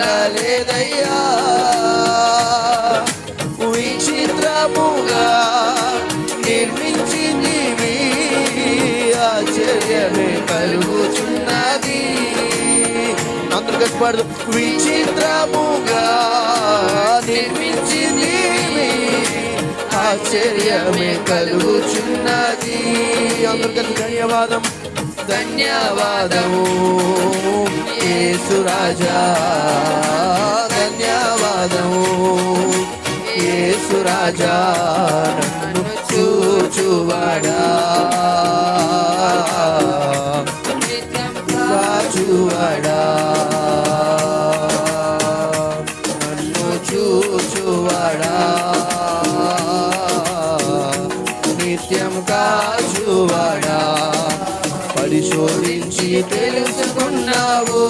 ఉండలేదయ్యా. విచిత్రముగా నిర్మించింది ఆశ్చర్యమే కలుగుచున్నది అందరు కష్టపడదు విచిత్రముగా నిర్మించింది ఆశ్చర్యమే కలుగుచున్నది అందరికీ ధన్యవాదం. ధన్యవాదము. యేసు రాజా ధన్యవాదము. యేసు రాజా నన్ను చూచువాడా. చూచువాడా నన్ను చూచువాడా. నిత్యం కాచువాడా. పరిశోధించి తెలుసుకున్నావు.